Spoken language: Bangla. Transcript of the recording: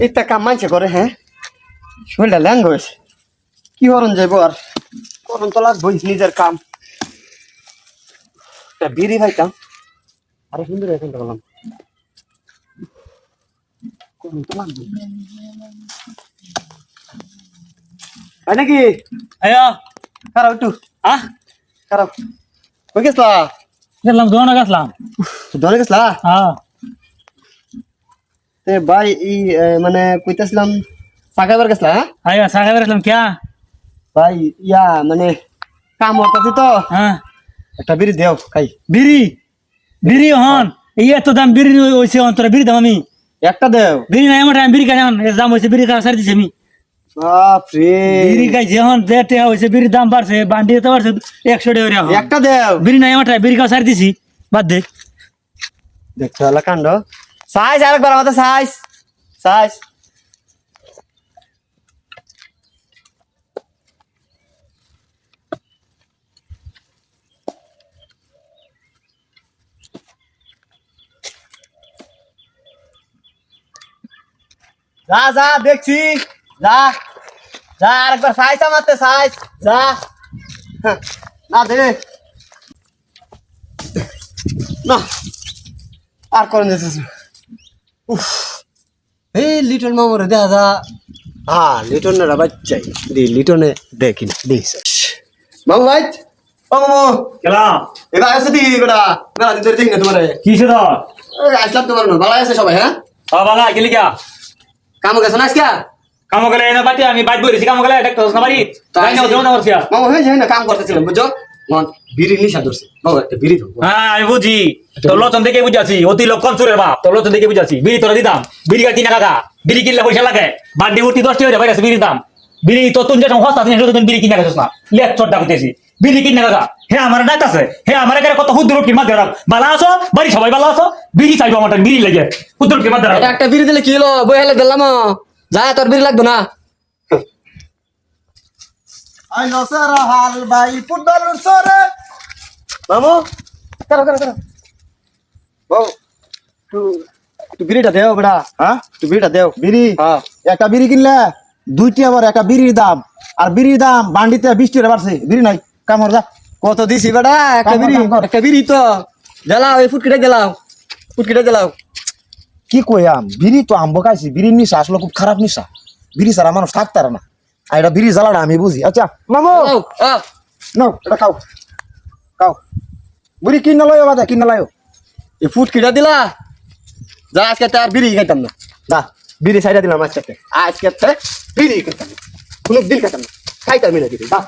এইটা কাম মানছে করে হ্যাঁ শরীরটা ল্যাঙ্গ হয়েছে কি হরণ যাইব আর করণ তো লাগবই নিজের কাম একটা বিড়ি ভাইতাম আরে সুন্দর এখন বললাম করণ তো লাগবে তাই নাকি আয়া খারাপ একটু আহ খারাপ কই গেছলা গেলাম দোকানে গেছিলাম ধরে গেছলা হ্যাঁ তে ভাই ই মানে কইতাছিলাম সাকাইবার গেছলা হ্যাঁ? আয়া সাকা বেরলাম ক্যা? ভাই ইয়া মানে কাম হতাছি তো। হ্যাঁ। একটা বিড়ি দেও খাই। বিড়ি? বিড়ি হন এই এত দাম বিড়ি হইছে অন্তরে বিড়ি দাম আমি। একটা দেও। বিড়ি নাই আমার বিড়ি খাই এখন। এর দাম হইছে বিড়ি খাওয়া সারি দিছি আমি। বাপরে বিড়ি খাইছি এখন যে টেহা হইছে বিড়ির দাম বাড়ছে বান্ডি তো বাড়ছে একশো টাকা একটা দেও। বিড়ি নাই আমার বিড়ি খাওয়া সারি দিছি। বাদ দে। হলো কাণ্ড। সাইজ আরেকবার আমাদের সাইজ সাইজ যা যা দেখছি। যা যা আরেকবার সাইজ আমাতে সাইজ যা। হ্যাঁ, না দে। না আর করেন যেতেছে উফ। এই লিটন মামরে দেখা যা হ্যাঁ লিটনের বাচ্চাই দি লিটনে দেখি না দিস মামু ভাই ও মামু। গেলাম এবার আসে দি বেটা। বেলা ধরে দেখি না তোমারে। কি শুধু এই, আসলাম তোমার না ভালো আছে সবাই হ্যাঁ? বাবা গেলি গা কাম গেছে না আজকে? কাম গেলে এনে বাটি আমি বাইট বইছি কাম গেলে দেখতে না বাড়ি। তাই না দেও না মামু হয়ে যায় না। কাম করতেছিলাম বুঝছ? মন বিড়ি নিশা ধরছে। মামু একটা বিড়ি ধরবো। হ্যাঁ আমি বুঝি তোর লচন বুঝাছি অতি লক্ষণ চুরের বাপ। তোর লচন দেখে বুঝাছি বিড়ি তোরা দিতাম। বিড়ি কাটি না কাকা। বিড়ি কিনলে পয়সা লাগে। উঠি দশটি হয়ে বিড়ির দাম বিড়ি তো হস্তা তুমি বিড়ি কিনা গেছিস না। লেখ চোদ্দা করতেছি বিড়ি কিনা কাকা। হে আমার ডাক আছে। হে আমার এখানে কত হুদ্র রুটির মাধ্যমে রাখ। বালা আছো? বাড়ি সবাই বালা আছো? বিড়ি চাইব আমার বিড়ি লেগে। হুদ্র রুটির মাধ্যমে একটা বিড়ি দিলে কি হলো? বই হেলে দিলাম। যা তোর বিড়ি লাগতো না। আই নসর হাল ভাই ফুটবল সরে। মামু করো করো করো। বউ তু তু বিড়িটা দেও বেটা। হ্যাঁ? তু বিড়িটা দেও। বিড়ি? হ্যাঁ। একটা বিড়ি কিনলে দুইটি আবার একটা বিড়ির দাম। আর বিড়ির দাম বান্ডিতে বিশ টাকা বাড়ছে। বিড়ি নাই। কামড় যা। কত দিছি বেটা? একটা বিড়ি। একটা বিড়ি তো। জ্বালাও এই ফুটকিটা জ্বালাও। ফুটকিটা জ্বালাও। কি কইয়াম বিড়ি তো খাইছি বিড়ির নিশা আসলে খুব খারাপ নিশা বিড়ি ছাড়া মানুষ থাকতারে না। আর এটা বিড়ি জ্বালাটা আমি বুঝি। আচ্ছা মামু! নাও এটা খাও। খাও। বুড়ি কিনা লয় বাদা কিনে লয় এই ফুটকিটা দিলা? যা আজকে আর বিড়ি খাইতাম না। যা বিড়ি সাইডা দিলাম আজকে আজকে বিড়ি খাইতাম না। কোনো দিন খাইতাম না। খাইতাম না বিড়ি যা।